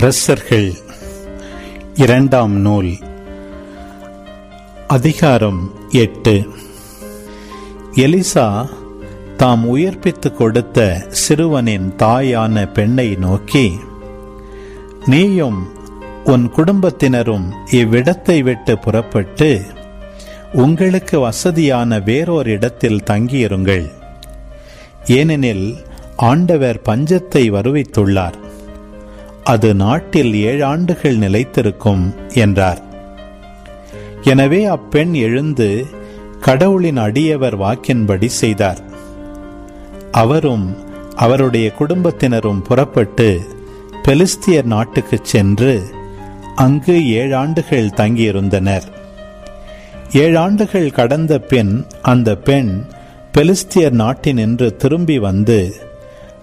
அரசர்கள். இரண்டாம் நூல். அதிகாரம் எட்டு. எலிசா தாம் உயிர்ப்பித்துக் கொடுத்த சிறுவனின் தாயான பெண்ணை நோக்கி நீயும் உன் குடும்பத்தினரும் இவ்விடத்தை விட்டு புறப்பட்டு உங்களுக்கு வசதியான வேறோர் இடத்தில் தங்கியிருங்கள். ஏனெனில் ஆண்டவர் பஞ்சத்தை வருவித்துள்ளார். அது நாட்டில் ஏழு ஆண்டுகள் நிலைத்திருக்கும் என்றார். எனவே அப்பெண் எழுந்து கடவுளின் அடியவர் வாக்கின்படி செய்தார். அவரும் அவருடைய குடும்பத்தினரும் புறப்பட்டு பெலிஸ்தியர் நாட்டுக்கு சென்று அங்கு ஏழாண்டுகள் தங்கியிருந்தனர். ஏழாண்டுகள் கடந்த பின் அந்த பெண் பெலிஸ்தியர் நாட்டினின்று திரும்பி வந்து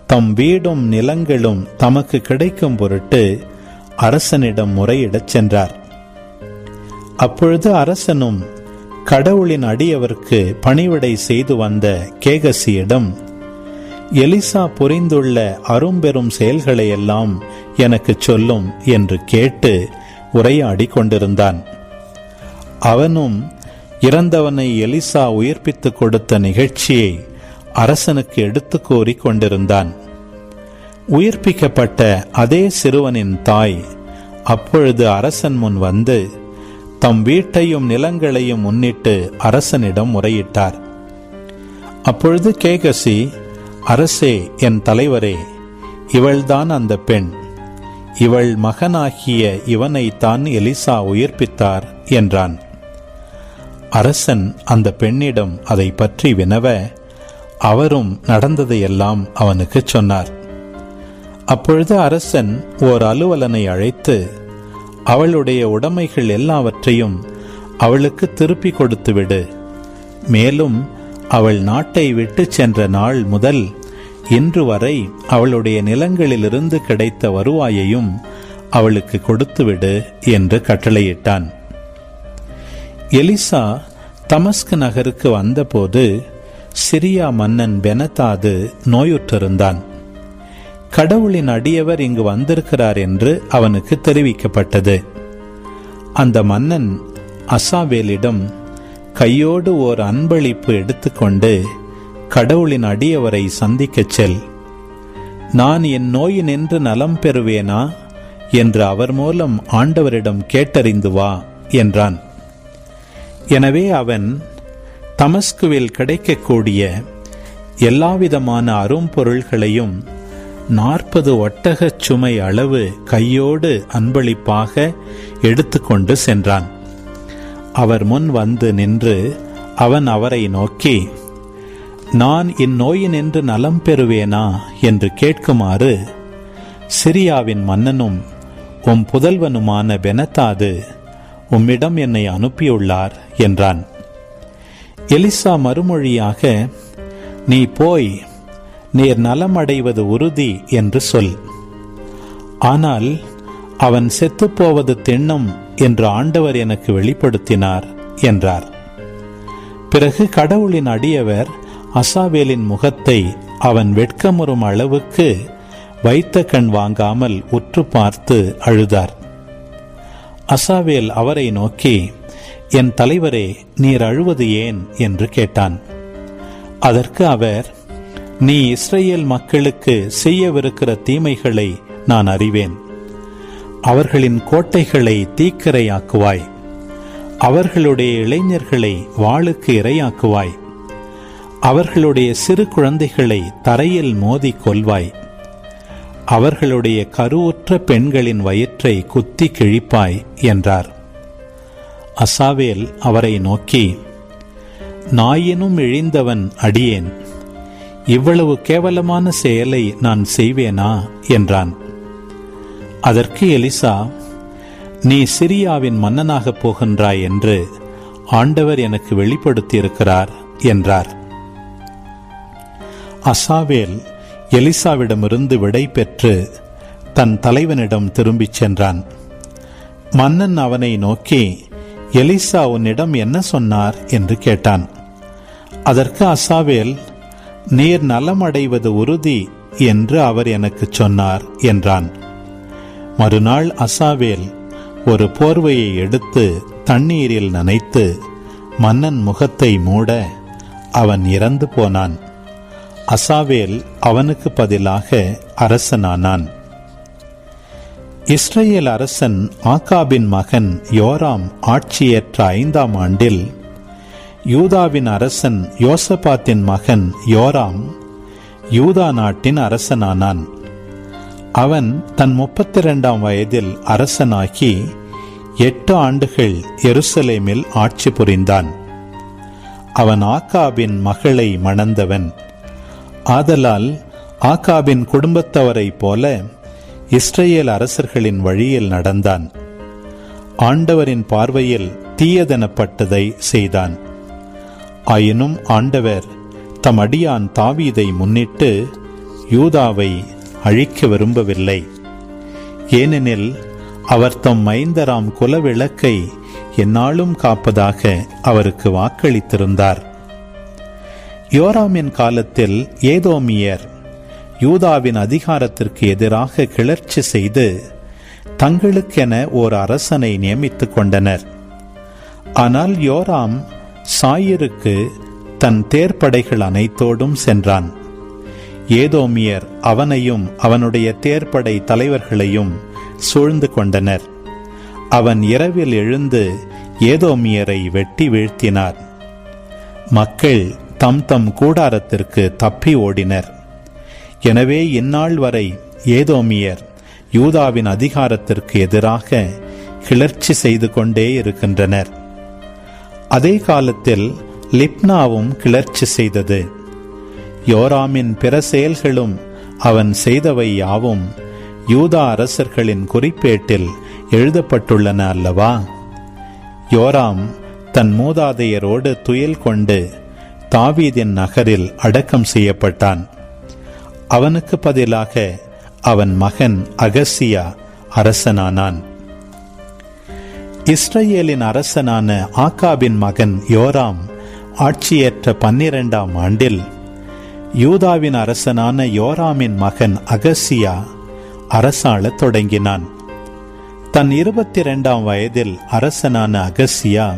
தம் வீடும் நிலங்களும் தமக்கு கிடைக்கும் பொருட்டு அரசனிடம் முறையிடச் சென்றார். அப்பொழுது அரசனும் கடவுளின் அடியவர்க்கு பணிவிடை செய்து வந்த கேகசியிடம் எலிசா புரிந்துள்ள அரும்பெரும் செயல்களையெல்லாம் எனக்கு சொல்லும் என்று கேட்டு உரையாடி கொண்டிருந்தான். அவனும் இறந்தவனை எலிசா உயிர்ப்பித்துக் கொடுத்த நிகழ்ச்சியை அரசனுக்கு எடுத்து கோரி கொண்டிருந்தான். உயிர்ப்பிக்கப்பட்ட அதே சிறுவனின் தாய் அப்பொழுது அரசன் முன் வந்து தம் வீட்டையும் நிலங்களையும் முன்னிட்டு அரசனிடம் முறையிட்டார். அப்பொழுது கேகசி அரசே என் தலைவரே இவள்தான் அந்த பெண். இவள் மகனாகிய இவனைத்தான் எலிசா உயிர்ப்பித்தார் என்றான். அரசன் அந்த பெண்ணிடம் அதை பற்றி வினவ அவரும் நடந்ததையெல்லாம் அவனுக்கு சொன்னார். அப்பொழுது அரசன் ஓர் அலுவலனை அழைத்து அவளுடைய உடைமைகள் எல்லாவற்றையும் அவளுக்கு திருப்பி கொடுத்துவிடு. மேலும் அவள் நாட்டை விட்டு சென்ற நாள் முதல் இன்று வரை அவளுடைய நிலங்களிலிருந்து கிடைத்த வருவாயையும் அவளுக்கு கொடுத்துவிடு என்று கட்டளையிட்டான். எலிசா தமஸ்கு நகருக்கு வந்தபோது சிரியா மன்னன் பெனதாது நோயுற்றிருந்தான். கடவுளின் அடியவர் இங்கு வந்திருக்கிறார் என்று அவனுக்கு தெரிவிக்கப்பட்டது. அந்த மன்னன் அசாவேலிடம் கையோடு ஓர் அன்பளிப்பு எடுத்துக்கொண்டு கடவுளின் அடியவரை சந்திக்கச் செல். நான் என் நோயினின்று நலம் பெறுவேனா என்று அவர் மூலம் ஆண்டவரிடம் கேட்டறிந்து வா என்றான். எனவே அவன் தமஸ்குவில் கிடைக்கக்கூடிய எல்லாவிதமான அரும்பொருள்களையும் நாற்பது ஒட்டகச் சுமை அளவு கையோடு அன்பளிப்பாக எடுத்துக்கொண்டு சென்றான். அவர் முன் வந்து நின்று அவன் அவரை நோக்கி நான் இந்நோயினின்று நலம் பெறுவேனா? என்று கேட்குமாறு சிரியாவின் மன்னனும் உம் புதல்வனுமான பெனத்தாது உம்மிடம் என்னை அனுப்பியுள்ளார் என்றான். எலிசா மறுமொழியாக நீ போய் நீர் நலம் அடைவது உறுதி என்று சொல். ஆனால் அவன் செத்துப்போவது திண்ணம் என்று ஆண்டவர் எனக்கு வெளிப்படுத்தினார் என்றார். பிறகு கடவுளின் அடியவர் அசாவேலின் முகத்தை அவன் வெட்கமுறும் அளவுக்கு வைத்த கண் வாங்காமல் உற்று பார்த்து அழுதார். அசாவேல் அவரை நோக்கி என் தலைவரே நீர் அழுவது ஏன்? என்று கேட்டான். அதற்கு அவர் நீ இஸ்ரேல் மக்களுக்கு செய்யவிருக்கிற தீமைகளை நான் அறிவேன். அவர்களின் கோட்டைகளை தீக்கரையாக்குவாய். அவர்களுடைய இளைஞர்களை வாளுக்கு இரையாக்குவாய். அவர்களுடைய சிறு குழந்தைகளை தரையில் மோதி கொல்வாய் அவர்களுடைய கருவுற்ற பெண்களின் வயிற்றை குத்தி கிழிப்பாய் என்றார். அசாவேல் அவரை நோக்கி நாயினும் இழிந்தவன் அடியேன். இவ்வளவு கேவலமான செயலை நான் செய்வேனா? என்றான். அதற்கு எலிசா நீ சிரியாவின் மன்னனாகப் போகின்றாய் என்று ஆண்டவர் எனக்கு வெளிப்படுத்தியிருக்கிறார் என்றார். அசாவேல் எலிசாவிடமிருந்து விடை பெற்று தன் தலைவனிடம் திரும்பிச் சென்றான். மன்னன் அவனை நோக்கி எலிசா உன்னிடம் என்ன சொன்னார்? என்று கேட்டான். அதற்கு அசாவேல் நீர் நலமடைவது உறுதி என்று அவர் எனக்கு சொன்னார் என்றான். மறுநாள் அசாவேல் ஒரு போர்வையை எடுத்து தண்ணீரில் நனைத்து மன்னன் முகத்தை மூட அவன் இறந்து போனான். அசாவேல் அவனுக்கு பதிலாக அரசனானான். இஸ்ரேல் அரசன் ஆகாபின் மகன் யோராம் ஆட்சியேற்ற ஐந்தாம் ஆண்டில் யூதாவின் அரசன் யோசபாத்தின் மகன் யோராம் யூதா நாட்டின் அரசனானான். அவன் தன் முப்பத்தி இரண்டாம் வயதில் அரசனாகி எட்டு ஆண்டுகள் எருசலேமில் ஆட்சி புரிந்தான். அவன் ஆக்காபின் மகளை மணந்தவன். ஆதலால் ஆக்காபின் குடும்பத்தவரைப் போல இஸ்ரேல் அரசர்களின் வழியில் நடந்தான். ஆண்டவரின் பார்வையில் தீயதெனப்பட்டதை செய்தான். ஆயினும் ஆண்டவர் தம் அடியான் தாவீதை முன்னிட்டு யூதாவை அழிக்க விரும்பவில்லை. ஏனெனில் அவர் தம் மைந்தராம் குலவிளக்கை எந்நாளும் காப்பதாக அவருக்கு வாக்களித்திருந்தார். யோராமின் காலத்தில் ஏதோமியர் யூதாவின் அதிகாரத்திற்கு எதிராக கிளர்ச்சி செய்து தங்களுக்கென ஓர் அரசனை நியமித்துக் கொண்டனர். ஆனால் யோராம் சாயிருக்கு தன் தேர்ப்படைகள் அனைத்தோடும் சென்றான். ஏதோமியர் அவனையும் அவனுடைய தேர்ப்படை தலைவர்களையும் சூழ்ந்து கொண்டனர். அவன் இரவில் எழுந்து ஏதோமியரை வெட்டி வீழ்த்தினார் மக்கள் தம் தம் கூடாரத்திற்கு தப்பி ஓடினர். எனவே இந்நாள் வரை ஏதோமியர் யூதாவின் அதிகாரத்திற்கு எதிராக கிளர்ச்சி செய்து கொண்டே இருக்கின்றனர். அதே காலத்தில் லிப்னாவும் கிளர்ச்சி செய்தது. யோராமின் பிற செயல்களும் அவன் செய்தவை யாவும் யூதா அரசர்களின் குறிப்பேட்டில் எழுதப்பட்டுள்ளன அல்லவா? யோராம் தன் மூதாதையரோடு துயில் கொண்டு தாவீதின் நகரில் அடக்கம் செய்யப்பட்டான். அவனுக்கு பதிலாக அவன் மகன் அகசியா அரசனானான். இஸ்ரேலின் அரசனான ஆக்காபின் மகன் யோராம் ஆட்சியேற்ற பன்னிரெண்டாம் ஆண்டில் யூதாவின் அரசனான யோராமின் மகன் அகசியா அரசாளத் தொடங்கினான். தன் இருபத்தி இரண்டாம் வயதில் அரசனான அகசியா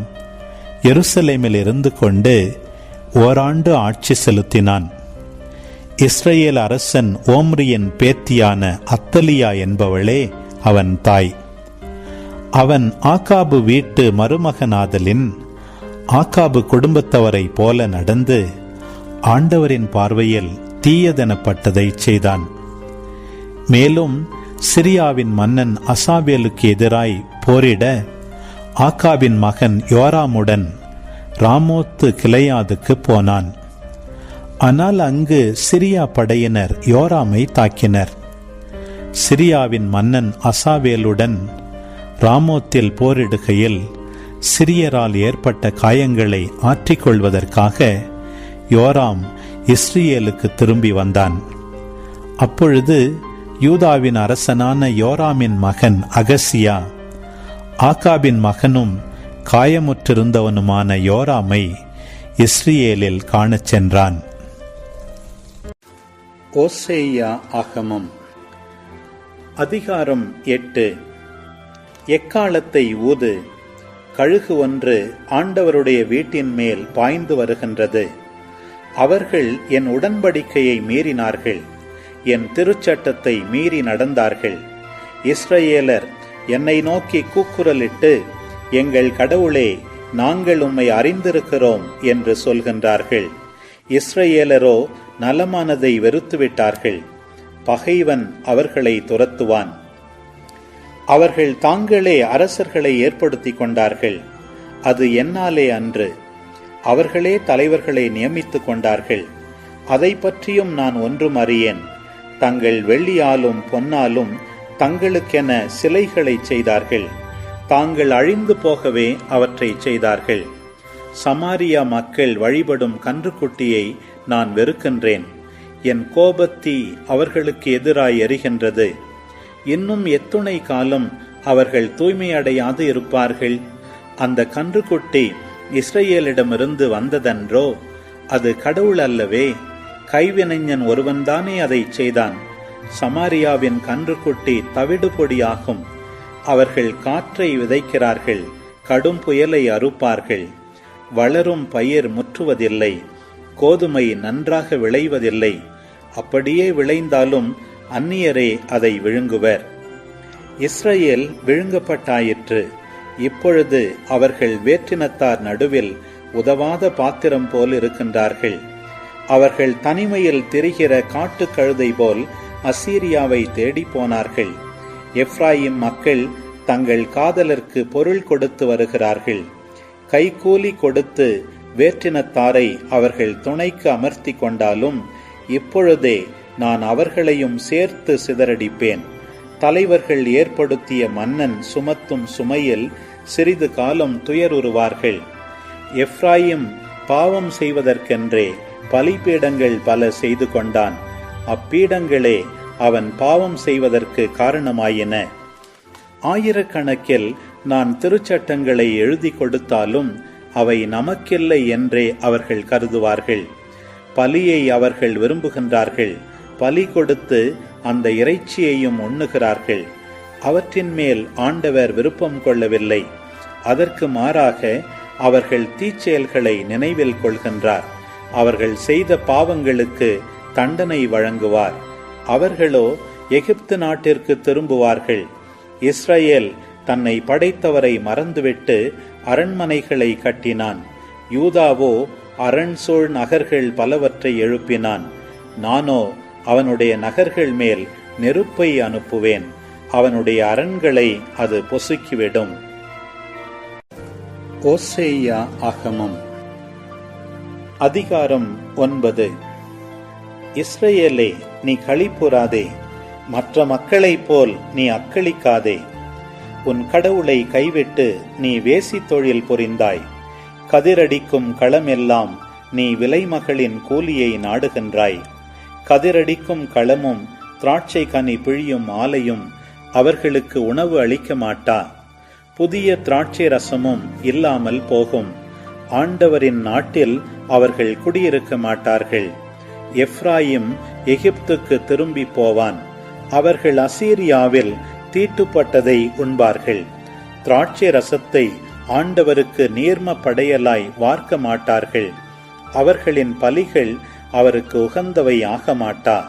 எருசலேமில் இருந்து கொண்டு ஓராண்டு ஆட்சி செலுத்தினான். இஸ்ரேல் அரசன் ஓம்ரியின் பேத்தியான அத்தலியா என்பவளே அவன் தாய். அவன் ஆக்காபு வீட்டு மருமகனாதலின் ஆக்காபு குடும்பத்தவரை போல நடந்து ஆண்டவரின் பார்வையில் தீயதெனப்பட்டதை செய்தான். மேலும் சிரியாவின் மன்னன் அசாபேலுக்கு எதிராய் போரிட ஆக்காவின் மகன் யோராமுடன் ராமோத்து கிளையாதுக்கு போனான். ஆனால் அங்கு சிரியா படையினர் யோராமை தாக்கினர். சிரியாவின் மன்னன் அசாவேலுடன் ராமோத்தில் போரிடுகையில் சிரியரால் ஏற்பட்ட காயங்களை ஆற்றிக்கொள்வதற்காக யோராம் இஸ்ரேலுக்கு திரும்பி வந்தான். அப்பொழுது யூதாவின் அரசனான யோராமின் மகன் அகசியா ஆகாபின் மகனும் காயமுற்றிருந்தவனுமான யோராமை இஸ்ரேலில் காணச் சென்றான். ஓசேயா ஆகமம் அதிகாரம் எட்டு. எக்காலத்தை ஊது கழுகு ஒன்று ஆண்டவருடைய வீட்டின் மேல் பாய்ந்து வருகின்றது. அவர்கள் என் உடன்படிக்கையை மீறினார்கள். என் திருச்சட்டத்தை மீறி நடந்தார்கள். இஸ்ரேலர் என்னை நோக்கி கூக்குரலிட்டு எங்கள் கடவுளே நாங்கள் உம்மை அறிந்திருக்கிறோம் என்று சொல்கின்றார்கள். இஸ்ரேலரோ நலமானதை வெறுத்துவிட்டார்கள். பகைவன் அவர்களை துரத்துவான். அவர்கள் தாங்களே அரசர்களை ஏற்படுத்தி கொண்டார்கள். அது என்னாலே அன்று. அவர்களே தலைவர்களை நியமித்துக் கொண்டார்கள். அதை பற்றியும் நான் ஒன்றும் அறியேன். தங்கள் வெள்ளியாலும் பொன்னாலும் தங்களுக்கென சிலைகளை செய்தார்கள். தாங்கள் அழிந்து போகவே அவற்றை செய்தார்கள். சமாரியா மக்கள் வழிபடும் கன்றுக்குட்டியை நான் வெறுக்கின்றேன். என் கோபத்தி அவர்களுக்கு எதிராய் எரிகின்றது. இன்னும் எத்துணை காலம் அவர்கள் தூய்மையடையாது இருப்பார்கள். அந்த கன்றுக்குட்டி இஸ்ரேலிடமிருந்து வந்ததன்றோ? அது கடவுள் அல்லவே. கைவினைஞன் ஒருவன்தானே அதை செய்தான். சமாரியாவின் கன்றுக்குட்டி தவிடு பொடியாகும் அவர்கள் காற்றை விதைக்கிறார்கள் கடும் புயலை அறுப்பார்கள். வளரும் பயிர் முற்றுவதில்லை கோதுமை நன்றாக விளைவதில்லை. அப்படியே விளைந்தாலும் அந்நியரே அதை விழுங்குவர். இஸ்ரேல் விழுங்கப்பட்டாயிற்று. இப்பொழுது அவர்கள் வேற்றினத்தார் நடுவில் உதவாத பாத்திரம் போல் இருக்கின்றார்கள். அவர்கள் தனிமையில் திரிகிற காட்டுக்கழுதை போல் அசீரியாவை தேடி போனார்கள். எப்ராயிம் மக்கள் தங்கள் காதலருக்கு பொருள் கொடுத்து வருகிறார்கள். கைகூலி கொடுத்து வேற்றினத்தாரை அவர்கள் துணைக்கு அமர்த்தி கொண்டாலும் இப்பொழுதே நான் அவர்களையும் சேர்த்து சிதறடிப்பேன். தலைவர்கள் ஏற்படுத்திய மன்னன் சுமத்தும் சுமையில் சிறிது காலம் துயருறுவார்கள் எப்ராயிம் பாவம் செய்வதற்கென்றே பலிபீடங்கள் பல செய்து கொண்டான். அப்பீடங்களே அவன் பாவம் செய்வதற்கு காரணமாயின. ஆயிரக்கணக்கில் நான் திருச்சட்டங்களை எழுதி கொடுத்தாலும் அவை நமக்கில்லை என்றே அவர்கள் கருதுவார்கள். பலியை அவர்கள் விரும்புகின்றார்கள். பலி கொடுத்து அந்த இறைச்சியையும் உண்ணுகிறார்கள். அவற்றின் மேல் ஆண்டவர் விருப்பம் கொள்ளவில்லை. அதற்கு மாறாக அவர்கள் தீச்செயல்களை நினைவில் கொள்கின்றார். அவர்கள் செய்த பாவங்களுக்கு தண்டனை வழங்குவார். அவர்களோ எகிப்து நாட்டிற்கு திரும்புவார்கள். இஸ்ரேல் தன்னை படைத்தவரை மறந்துவிட்டு அரண்மனைகளை கட்டினான். யூதாவோ அரண் சூழ் நகர்கள் பலவற்றை எழுப்பினான். நானோ அவனுடைய நகர்கள் மேல் நெருப்பை அனுப்புவேன். அவனுடைய அரண்களை அது பொசுக்கிவிடும். ஓசேயா அதிகாரம் ஒன்பது. இஸ்ரேலே நீ களிப்புறாதே மற்ற மக்களைப் போல் நீ அக்களிக்காதே. உன் கடவுளை கைவிட்டு நீ வேசி தொழில் புரிந்தாய். கதிரடிக்கும் களமெல்லாம் நீ விலைமகளின் கூலியை நாடுகின்றாய். கதிரடிக்கும் களமும் திராட்சை கனி பிழியும் ஆலையும் அவர்களுக்கு உணவு அளிக்க மாட்டா. புதிய திராட்சை ரசமும் இல்லாமல் போகும். ஆண்டவரின் நாட்டில் அவர்கள் குடியிருக்க மாட்டார்கள். எப்ராயிம் எகிப்துக்கு திரும்பி போவான். அவர்கள் அசீரியாவில் தீட்டுப்பட்டதை உண்பார்கள். திராட்சை ரசத்தை ஆண்டவருக்கு நீர்ம படையலாய் வார்க்க மாட்டார்கள். அவர்களின் பலிகள் அவருக்கு உகந்தவை ஆக மாட்டா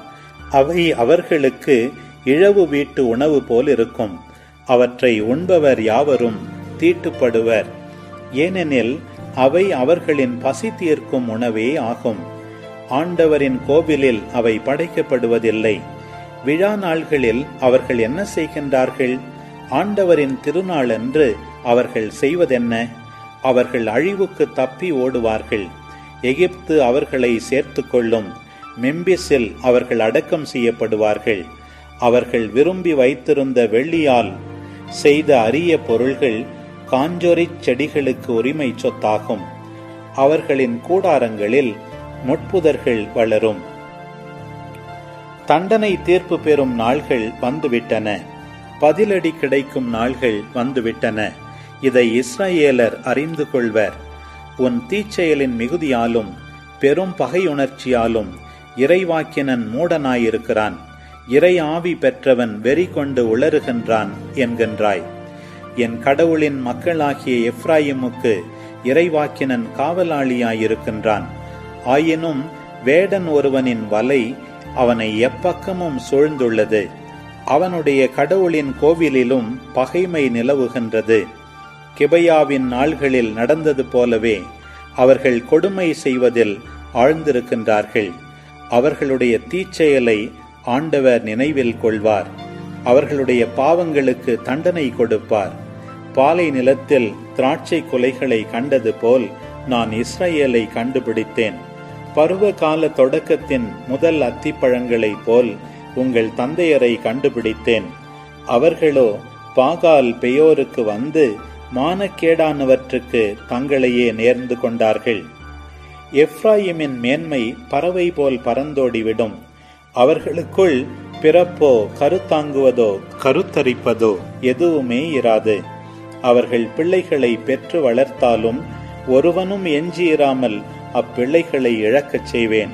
அவை அவர்களுக்கு இழவு வீட்டு உணவு போல் இருக்கும் அவற்றை உண்பவர் யாவரும் தீட்டுப்படுவர். ஏனெனில் அவை அவர்களின் பசி தீர்க்கும் உணவே ஆகும். ஆண்டவரின் கோவிலில் அவை படைக்கப்படுவதில்லை. விழா நாள்களில் அவர்கள் என்ன செய்கின்றார்கள்? ஆண்டவரின் திருநாளன்று அவர்கள் செய்வதென்ன? அவர்கள் அழிவுக்கு தப்பி ஓடுவார்கள். எகிப்து அவர்களை சேர்த்து கொள்ளும் மெம்பிஸில் அவர்கள் அடக்கம் செய்யப்படுவார்கள். அவர்கள் விரும்பி வைத்திருந்த வெள்ளியால் செய்த அரிய பொருள்கள் காஞ்சொரிச் செடிகளுக்கு உரிமை சொத்தாகும். அவர்களின் கூடாரங்களில் முட்புதர்கள் வளரும். தண்டனை தீர்ப்பு பெறும் நாள்கள் வந்துவிட்டன. பதிலடி கிடைக்கும் நாள்கள் வந்துவிட்டன. இதை இஸ்ரேலர் அறிந்து கொள்வர். உன் தீச்செயலின் மிகுதியாலும் பெரும் பகையுணர்ச்சியாலும் இறைவாக்கினன் மூடனாயிருக்கிறான். இறை ஆவி பெற்றவன் வெறி கொண்டு உளறுகின்றான் என்கின்றாய். என் கடவுளின் மக்களாகிய எப்ராயிமுக்கு இறைவாக்கினன் காவலாளியாயிருக்கின்றான். ஆயினும் வேடன் ஒருவனின் வலை அவனை எப்பக்கமும் சூழ்ந்துள்ளது. அவனுடைய கடவுளின் கோவிலிலும் பகைமை நிலவுகின்றது. கிபையாவின் நாள்களில் நடந்தது போலவே அவர்கள் கொடுமை செய்வதில் ஆழ்ந்திருக்கின்றார்கள். அவர்களுடைய தீச்செயலை ஆண்டவர் நினைவில் கொள்வார். அவர்களுடைய பாவங்களுக்கு தண்டனை கொடுப்பார். பாலை நிலத்தில் திராட்சை கொலைகளை கண்டது போல் நான் இஸ்ரேலை கண்டுபிடித்தேன். பருவ கால தொடக்கத்தின் முதல் அத்திப்பழங்களைப் போல் உங்கள் தந்தையரை கண்டுபிடித்தேன். அவர்களோ பாகால் பெயோருக்கு வந்து மானக்கேடானவற்றுக்கு தங்களையே நேர்ந்து கொண்டார்கள். எப்ராயிமின் மேன்மை பறவை போல் பறந்தோடிவிடும். அவர்களுக்குள் பிறப்போ கருத்தாங்குவதோ கருத்தரிப்பதோ எதுவுமே இராது. அவர்கள் பிள்ளைகளை பெற்று வளர்த்தாலும் ஒருவனும் எஞ்சியிராமல் அப்பிள்ளைகளை இழக்கச் செய்வேன்.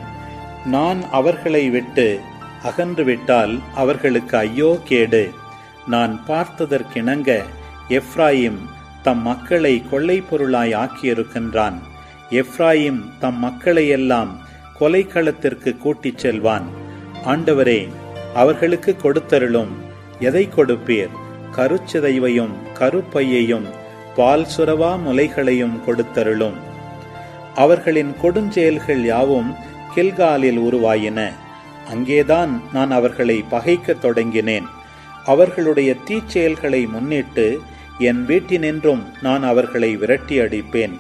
நான் அவர்களை விட்டு அகன்றுவிட்டால் அவர்களுக்கு ஐயோ கேடு. நான் பார்த்ததற்கிணங்க எஃப்ராயிம் தம் மக்களை கொள்ளை பொருளாய் ஆக்கியிருக்கின்றான். எஃப்ராயிம் தம் மக்களையெல்லாம் கொலைக்களத்திற்கு கூட்டிச் செல்வான். ஆண்டவரே அவர்களுக்கு கொடுத்தருளும். எதை கொடுப்பீர்? கருச்சிதைவையும் கருப்பையையும் பால் சுரவா முலைகளையும் கொடுத்தருளும். அவர்களின் கொடுஞ்செயல்கள் யாவும் கில்காலில் உருவாயின. அங்கேதான் நான் அவர்களை பகைக்கத் தொடங்கினேன். அவர்களுடைய தீச்செயல்களை முன்னிட்டு என் வீட்டினின்றும் நான் அவர்களை விரட்டி அடிப்பேன்.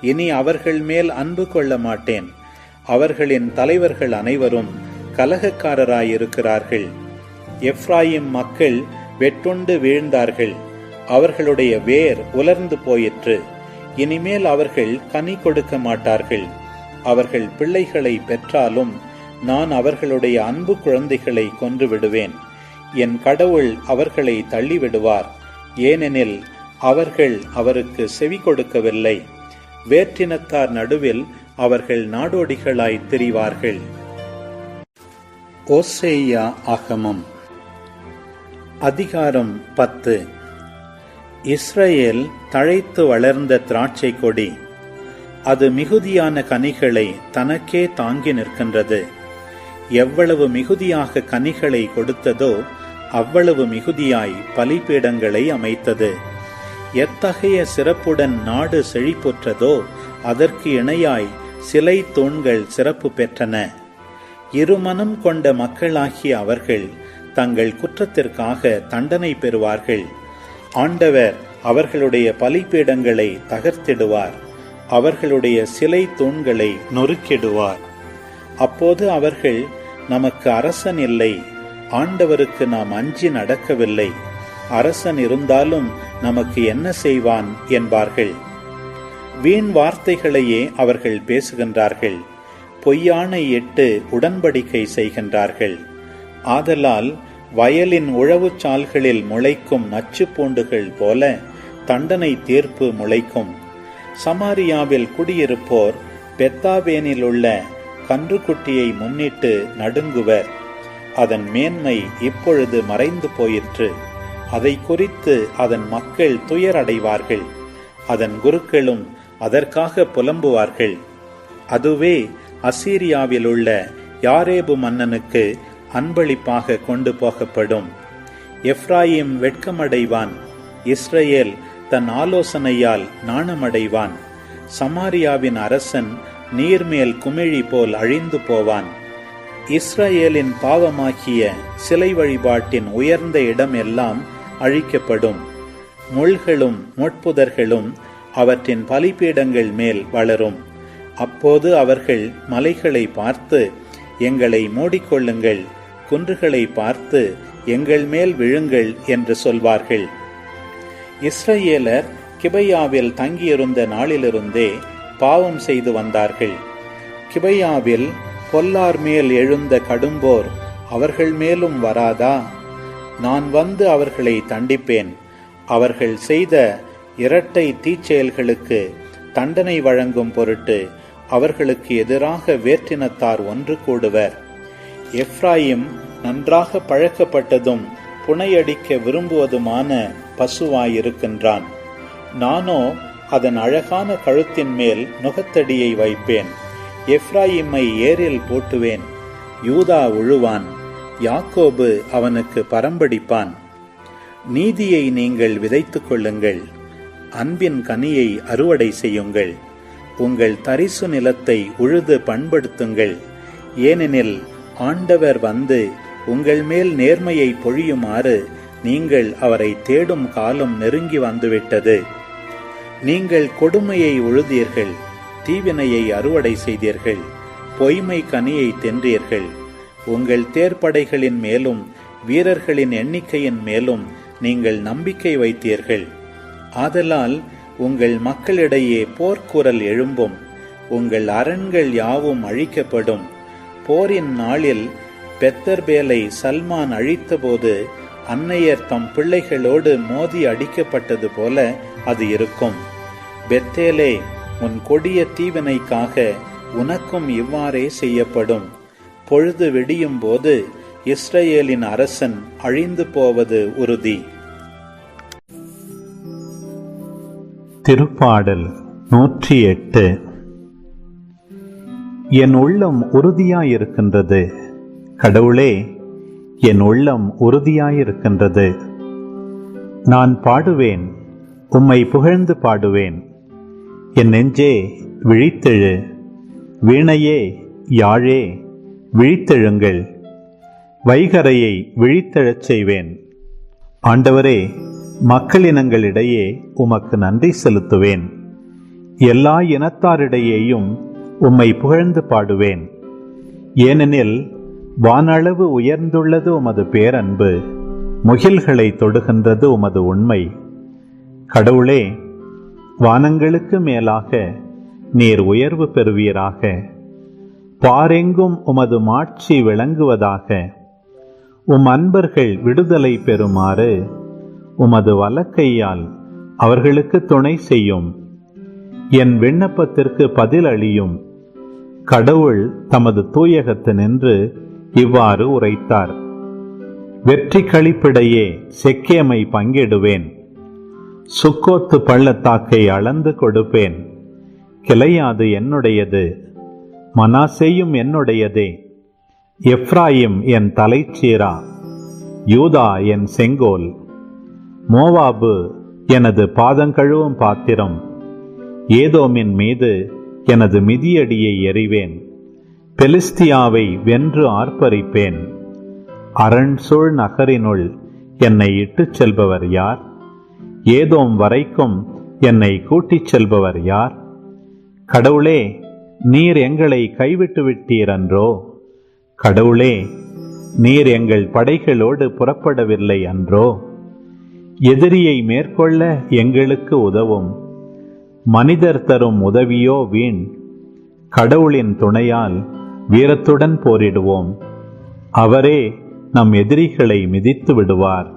இனி அவர்கள் மேல் அன்பு கொள்ள மாட்டேன். அவர்களின் தலைவர்கள் அனைவரும் கலகக்காரராயிருக்கிறார்கள். எஃப்ராயிம் மக்கள் வெட்டுண்டு வீழ்ந்தார்கள். அவர்களுடைய வேர் உலர்ந்து போயிற்று. இனிமேல் அவர்கள் கனி கொடுக்க மாட்டார்கள். அவர்கள் பிள்ளைகளை பெற்றாலும் நான் அவர்களுடைய அன்பு குழந்தைகளை கொன்று விடுவேன். என் கடவுள் அவர்களை தள்ளிவிடுவார். ஏனெனில் அவர்கள் அவருக்கு செவி கொடுக்கவில்லை. வேற்றினத்தார் நடுவில் அவர்கள் நாடோடிகளாய் திரிவார்கள். ஓசேயா ஆகமம் அதிகாரம் பத்து. இஸ்ரேல் தழைத்து வளர்ந்த திராட்சை கொடி. அது மிகுதியான கனிகளை தனக்கே தாங்கி நிற்கின்றது. எவ்வளவு மிகுதியாக கனிகளை கொடுத்ததோ அவ்வளவு மிகுதியாய் பலிபீடங்களை அமைத்தது. எத்தகைய சிறப்புடன் நாடு செழிப்புற்றதோ அதற்கு இணையாய் சிலை தூண்கள் சிறப்பு பெற்றன. இருமனம் கொண்ட மக்களாகிய அவர்கள் தங்கள் குற்றத்திற்காக தண்டனை பெறுவார்கள். ஆண்டவர் அவர்களுடைய பலிபீடங்களை தகர்த்திடுவார். அவர்களுடைய சிலை தூண்களை நொறுக்கிடுவார். அப்போது அவர்கள் நமக்கு அரசன் இல்லை ஆண்டவருக்கு நாம் அஞ்சி நடக்கவில்லை. அரசன் இருந்தாலும் நமக்கு என்ன செய்வான் என்பார்கள். வீண் வார்த்தைகளையே அவர்கள் பேசுகின்றார்கள். பொய்யானை இட்டு உடன்படிக்கை செய்கின்றார்கள். ஆதலால் வயலின் உழவுச் சால்களில் முளைக்கும் நச்சு பூண்டுகள் போல தண்டனை தீர்ப்பு முளைக்கும். சமாரியாவில் குடியிருப்போர் பெத்தாவேனில் உள்ள கன்றுக்குட்டியை முன்னிட்டு நடுங்குவர். அதன் மேன்மை இப்பொழுது மறைந்து போயிற்று. அதை குறித்து அதன் மக்கள் துயரடைவார்கள். அதன் குருக்களும் அதற்காக புலம்புவார்கள். அதுவே அசீரியாவில் உள்ள யாரேபு மன்னனுக்கு அன்பளிப்பாக கொண்டு போகப்படும். எஃப்ராயிம் வெட்கமடைவான். இஸ்ரேல் தன் ஆலோசனையால் நாணமடைவான். சமாரியாவின் அரசன் நீர்மேல் குமிழி போல் அழிந்து போவான். இஸ்ரேலின் பாவமாகிய சிலை வழிபாட்டின் உயர்ந்த இடம் எல்லாம் அழிக்கப்படும். முள்களும் முட்புதர்களும் அவற்றின் பலிபீடங்கள் மேல் வளரும். அப்போது அவர்கள் மலைகளை பார்த்து எங்களை மூடிக்கொள்ளுங்கள் குன்றுகளை பார்த்து எங்கள் மேல் விழுங்கள் என்று சொல்வார்கள். இஸ்ரேலர் கிபையாவில் தங்கியிருந்த நாளிலிருந்தே பாவம் செய்து வந்தார்கள். கிபையாவில் பொல்லார் மேல் எழுந்த கடும்போர் அவர்கள் மேலும் வராதா? நான் வந்து அவர்களை தண்டிப்பேன். அவர்கள் செய்த இரட்டை தீச்செயல்களுக்கு தண்டனை வழங்கும் பொருட்டு அவர்களுக்கு எதிராக வேற்றினத்தார் ஒன்று கூடுவர். எஃப்ராயிம் நன்றாக பழக்கப்பட்டதும் புனையடிக்க விரும்புவதுமான பசுவாயிருக்கின்றான். நானோ அதன் அழகான கழுத்தின் மேல் நுகத்தடியை வைப்பேன். எஃப்ராயிமை ஏரில் போட்டுவேன். யூதா உழுவான். யாக்கோபு அவனுக்கு பரம்படிப்பான். நீதியை நீங்கள் விதைத்துக் கொள்ளுங்கள். அன்பின் கனியை அறுவடை செய்யுங்கள். உங்கள் தரிசு நிலத்தை உழுது பண்படுத்துங்கள். ஏனெனில் ஆண்டவர் வந்து உங்கள் மேல் நேர்மையை பொழியுமாறு நீங்கள் அவரை தேடும் காலம் நெருங்கி வந்துவிட்டது. நீங்கள் கொடுமையை உழுதீர்கள். தீவினையை அறுவடை செய்தீர்கள். பொய்மை கனியை தென்றீர்கள். உங்கள் தேர்ப்படைகளின் மேலும் வீரர்களின் எண்ணிக்கையின் மேலும் நீங்கள் நம்பிக்கை வைத்தீர்கள். ஆதலால் உங்கள் மக்களிடையே போர்க்குரல் எழும்பும். உங்கள் அரண்கள் யாவும் அழிக்கப்படும். போரின் நாளில் பெத்தர்பேலை சல்மான் அழித்தபோது அன்னையர் தம் பிள்ளைகளோடு மோதி அடிக்கப்பட்டது போல அது இருக்கும். பெத்தேலே உன் கொடிய தீவினைக்காக உனக்கும் இவ்வாறே செய்யப்படும். பொழுது வெடியும் போது இஸ்ரேலின் அரசன் அழிந்து போவது உறுதி. திருப்பாடல் நூற்றி எட்டு என் உள்ளம் உறுதியாயிருக்கின்றது. கடவுளே என் உள்ளம் உறுதியாயிருக்கின்றது. நான் பாடுவேன் உம்மை புகழ்ந்து பாடுவேன். என் நெஞ்சே விழித்தெழு. வீணையே யாழே விழித்தெழுங்கள். வைகரையை விழித்தெழச் செய்வேன். ஆண்டவரே மக்களினங்களிடையே உமக்கு நன்றி செலுத்துவேன். எல்லா இனத்தாரிடையேயும் உம்மை புகழ்ந்து பாடுவேன். ஏனெனில் வானளவு உயர்ந்துள்ளது உமது பேரன்பு முகில்களை தொடுகின்றது உமது உண்மை. கடவுளே வானங்களுக்கு மேலாக நீர் உயர்வு பெறுவீராக. பாரெங்கும் உமது மாட்சி விளங்குவதாக. உம் அன்பர்கள் விடுதலை பெறுமாறு உமது வலக்கையால் அவர்களுக்கு துணை செய்யும். என் விண்ணப்பத்திற்கு பதில் அளியும் கடவுள் தமது தூயகத்து நின்று இவ்வாறு உரைத்தார். வெற்றி கழிப்பிடையே செக்கேமை பங்கிடுவேன். சுக்கோத்து பள்ளத்தாக்கை அளந்து கொடுப்பேன். கிளையாது என்னுடையது. மனாசேயும் என்னுடையதே. எப்ராயிம் என் தலைச்சீரா. யூதா என் செங்கோல். மோவாபு எனது பாதங்கழுவும் பாத்திரம். ஏதோமின் மீது எனது மிதியடியை எறிவேன். பெலிஸ்தியாவை வென்று ஆர்ப்பரிப்பேன். அரண்சூழ் நகரினுள் என்னை இட்டுச் செல்பவர் யார்? ஏதோம் வரைக்கும் என்னை கூட்டிச் செல்பவர் யார்? கடவுளே நீர் எங்களை கைவிட்டு விட்டீரன்றோ? கடவுளே நீர் எங்கள் படைகளோடு புறப்படவில்லை அன்றோ? எதிரியை மேற்கொள்ள எங்களுக்கு உதவும். மனிதர் தரும் உதவியோ வீண். கடவுளின் துணையால் வீரத்துடன் போரிடுவோம். அவரே நம் எதிரிகளை மிதித்து விடுவார்.